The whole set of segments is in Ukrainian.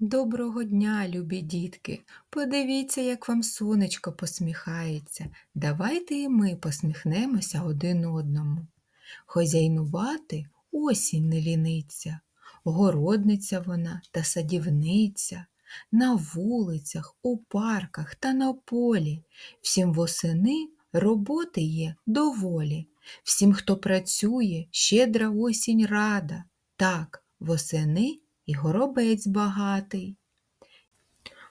Доброго дня, любі дітки! Подивіться, як вам сонечко посміхається. Давайте і ми посміхнемося один одному. Хозяйнувати осінь не ліниться, городниця вона та садівниця. На вулицях, у парках та на полі. Всім восени роботи є доволі. Всім, хто працює, щедра осінь рада. Так, восени і горобець багатий.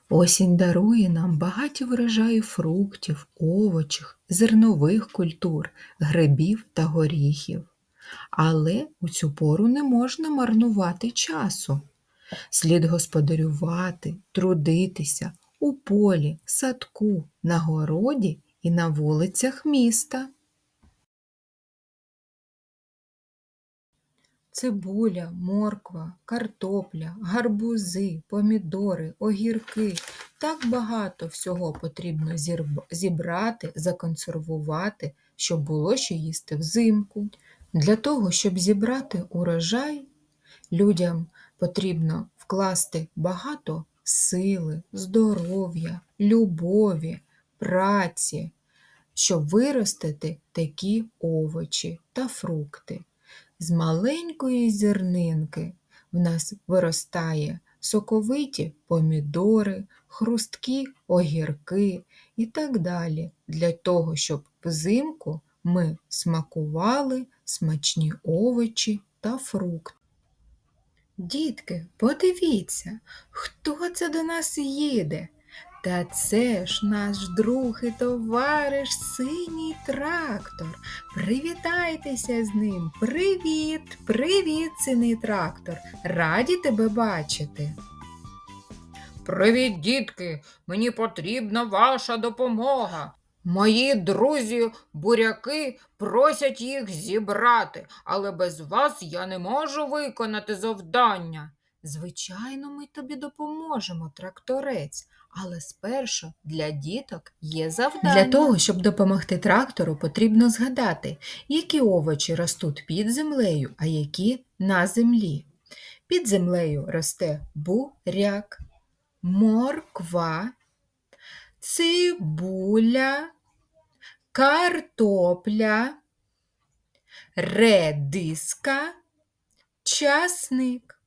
Осінь дарує нам багаті врожаї фруктів, овочів, зернових культур, грибів та горіхів. Але у цю пору не можна марнувати часу. Слід господарювати, трудитися у полі, садку, на городі і на вулицях міста. Цибуля, морква, картопля, гарбузи, помідори, огірки. Так багато всього потрібно зібрати, законсервувати, щоб було що їсти взимку. Для того, щоб зібрати урожай, людям потрібно вкласти багато сили, здоров'я, любові, праці, щоб виростити такі овочі та фрукти. З маленької зернинки в нас виростає соковиті помідори, хрусткі огірки і так далі, для того, щоб взимку ми смакували смачні овочі та фрукти. Дітки, подивіться, хто це до нас їде? Та це ж наш друг і товариш синій трактор. Привітайтеся з ним. Привіт, привіт, синій трактор. Раді тебе бачити. Привіт, дітки! Мені потрібна ваша допомога. Мої друзі буряки просять їх зібрати, але без вас я не можу виконати завдання. Звичайно, ми тобі допоможемо, тракторець, але спершу для діток є завдання. Для того, щоб допомогти трактору, потрібно згадати, які овочі ростуть під землею, а які на землі. Під землею росте буряк, морква, цибуля, картопля, редиска, часник.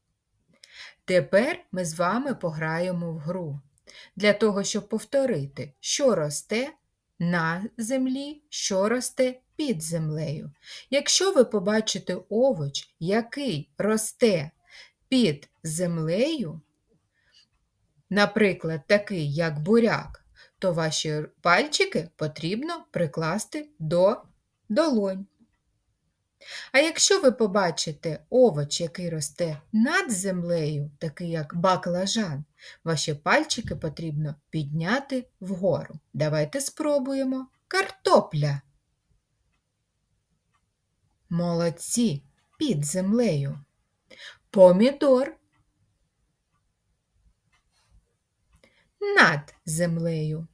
Тепер ми з вами пограємо в гру. Для того, щоб повторити, що росте на землі, що росте під землею. Якщо ви побачите овоч, який росте під землею, наприклад, такий, як буряк, то ваші пальчики потрібно прикласти до долонь. А якщо ви побачите овоч, який росте над землею, такий як баклажан, ваші пальчики потрібно підняти вгору. Давайте спробуємо. Картопля. Молодці під землею. Помідор. Над землею.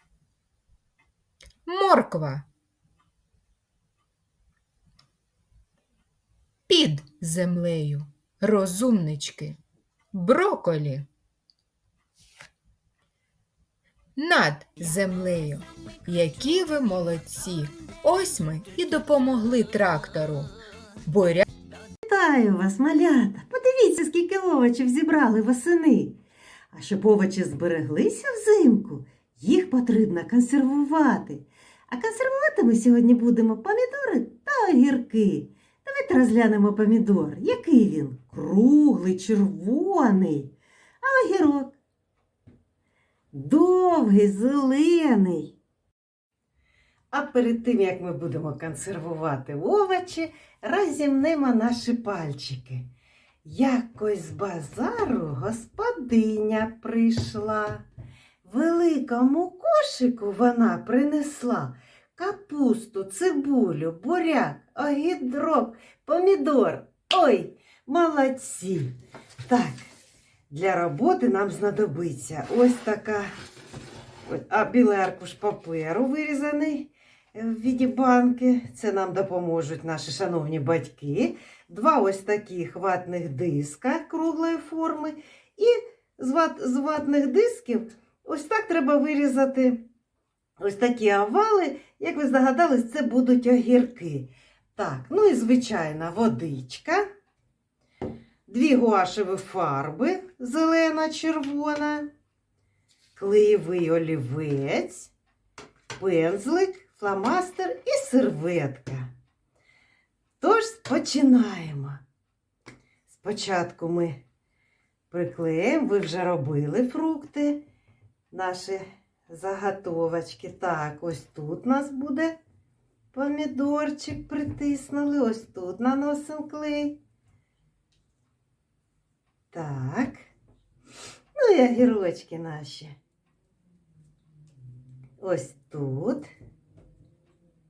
Морква. Під землею. Розумнички. Броколі. Над землею. Які ви молодці! Ось ми і допомогли трактору. Буря Вітаю вас, малята! Подивіться, скільки овочів зібрали восени. А щоб овочі збереглися взимку, їх потрібно консервувати. А консервувати ми сьогодні будемо помідори та огірки. Давайте розглянемо помідор. Який він? Круглий, червоний. А огірок? Довгий, зелений. А перед тим, як ми будемо консервувати овочі, розімнемо наші пальчики. Якось з базару господиня прийшла. Великому кошику вона принесла капусту, цибулю, буряк, огірок, помідор. Ой, молодці! Так, для роботи нам знадобиться ось така а білий аркуш паперу вирізаний в віді банки. Це нам допоможуть наші шановні батьки. Два ось таких ватних диска круглої форми і з ватних дисків ось так треба вирізати ось такі овали. Як ви здогадались, це будуть огірки. Так, ну і звичайна водичка, дві гуашеві фарби, зелена, червона, клеєвий олівець, пензлик, фломастер і серветка. Тож починаємо. Спочатку ми приклеїмо, ви вже робили фрукти, наші заготовочки. Так, ось тут у нас буде помідорчик притиснули, ось тут наносимо клей. Так. Ну і огірочки наші. Ось тут.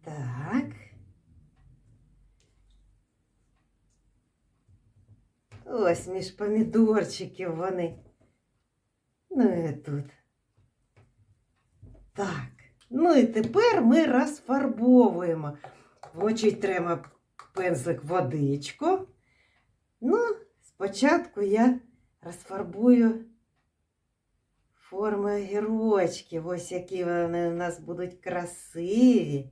Так. Ось між помідорчиків вони. Ну і тут. Так. Ну і тепер ми розфарбовуємо. Вмочить треба пензлик водичку. Ну, спочатку я розфарбую форми огірочків. Ось які вони у нас будуть красиві,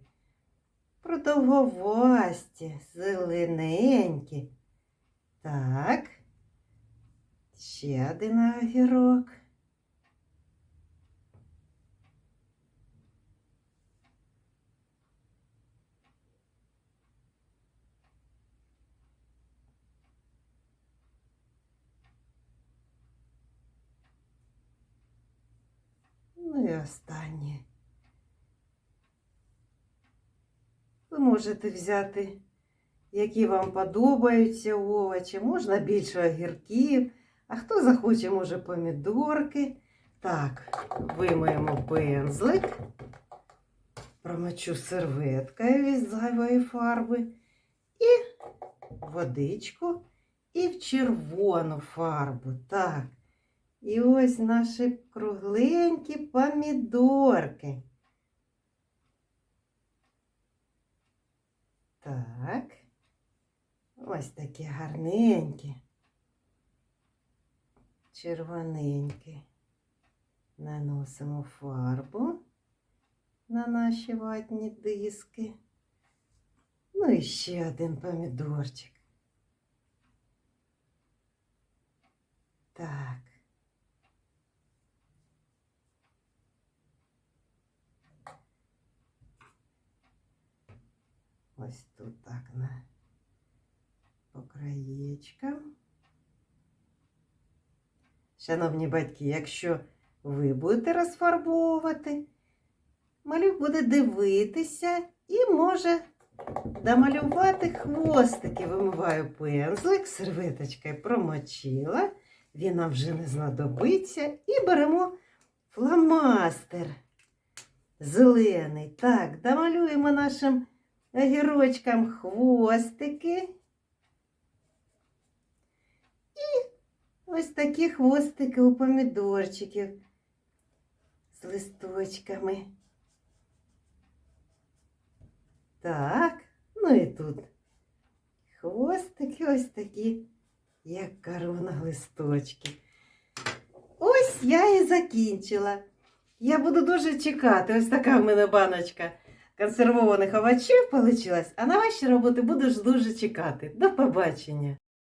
продовговасті, зелененькі. Так. Ще один огірок. Ну і останнє. Ви можете взяти, які вам подобаються овочі. Можна більше огірків, а хто захоче, може помідорки. Так, вимиємо пензлик, промочу серветкою від зайвої фарби і водичку, і в червону фарбу. Так. І ось наші кругленькі помідорки. Так. Ось такі гарненькі. Червоненькі. Наносимо фарбу на наші ватні диски. Ну і ще один помідорчик. Так. Ось тут так на по краєчкам. Шановні батьки, якщо ви будете розфарбовувати, малюк буде дивитися і може домалювати хвостики. Вимиваю пензлик, серветочкою промочила, він нам вже не знадобиться. І беремо фломастер зелений. Так, домалюємо нашим огірочкам хвостики. І ось такі хвостики у помідорчиків з листочками. Так, ну і тут хвостики ось такі, як корона листочки. Ось я і закінчила. Я буду дуже чекати. Ось така в мене баночка консервованих овочів вийшло, а на ваші роботи буду дуже чекати. До побачення!